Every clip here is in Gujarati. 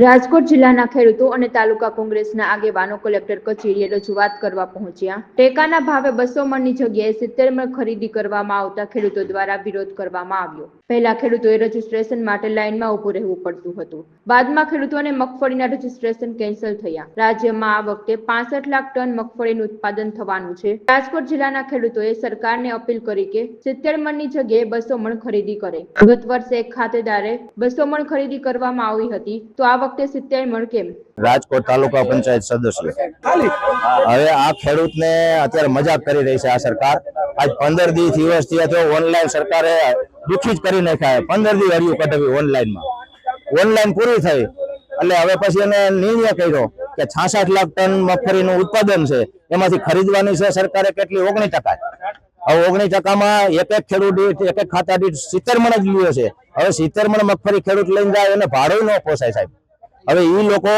રાજકોટ જિલ્લાના ખેડૂતો અને તાલુકા કોંગ્રેસના આગેવાનો કલેક્ટર કચેરીએ રજૂઆત કરવા પહોંચ્યા. ટેકાના ભાવે બસો મણની જગ્યાએ સિત્તેર મણ ખરીદી કરવામાં આવતા ખેડૂતો દ્વારા વિરોધ કરવામાં આવ્યો. પહેલા ખેડૂતોએ રજીસ્ટ્રેશન માટે લાઇનમાં ઊભું રહેવું પડતું હતું. બાદમાં ખેડૂતોને મગફળીના રજીસ્ટ્રેશન કેન્સલ થયા. રાજ્યમાં આ વખતે પાસઠ લાખ ટન મગફળીનું ઉત્પાદન થવાનું છે. રાજકોટ જિલ્લાના ખેડૂતોએ સરકારને અપીલ કરી કે સિત્તેર મણની જગ્યાએ બસો મણ ખરીદી કરે. ગત વર્ષે એક ખાતેદારે બસો મણ ખરીદી કરવામાં આવી હતી, તો આ વખતે સિત્તેર મણ રાજકોટ તાલુકા પંચાયત સદસ્ય. હવે આ ખેડૂતને અત્યારે મજાક કરી રહી છે આ સરકાર. આજ પંદર દિવસ થયા તો ઓનલાઈન સરકારે દુઃખી જ કરી નાખ્યા પંદર દી હરિયું કઢાવી ઓનલાઈનમાં. ઓનલાઈન પૂરી થઈ. એટલે હવે પછી એને નિર્ણય કર્યો કે છાસઠ લાખ ટન મગફળીનું ઉત્પાદન છે. એમાંથી ખરીદવાની છે સરકારે કેટલી? ઓગણીસ ટકા. હવે ઓગણીસ ટકામાં એક એક ખેડૂત દીઠ એક એક ખાતા દીઠ સિત્તેર મણ જ લીધો છે. હવે સિત્તેર મણ મગફળી ખેડૂત લઈને જાય એને ભાડું ન પોસાય સાહેબ. હવે એ લોકો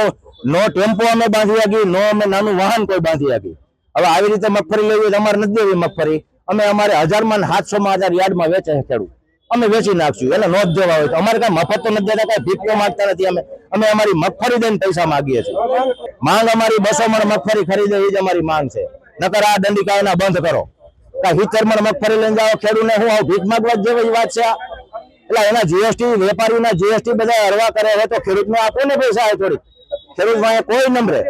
નો ટેમ્પો અમે બાંધી આપી નો અમે નાનું વાહન કોઈ બાંધી આપી હવે આવી રીતે મગફળી લેવી અમારે નથી દેવી મગફળી. અમે અમારે હજારમાં સાતસોમાં હજાર યાર્ડમાં વેચે ખેડૂત. અમે વેચી નાખશું, એટલે નોંધ જવા હોય તો. અમારે કઈ મફત તો નથી દેતા, કઈ ભીખો માંગતા નથી અમે. અમે અમારી મગફળી દઈને પૈસા માંગીએ છીએ. માંગ અમારી બસો મણ મગફળી ખરીદે એ જ અમારી માંગ છે. નકર આ દંડિકા બંધ કરો. સિત્તેર મણ મગફળી લઈને જાઓ ખેડૂને હું ભીખ માંગવા જેવી વાત છે એટલે એના જીએસટી વેપારીના જીએસટી બધા હરવા કરે હવે તો ખેડૂતને આપો ને પૈસા થોડી. ખેડૂત કોઈ નંબરે.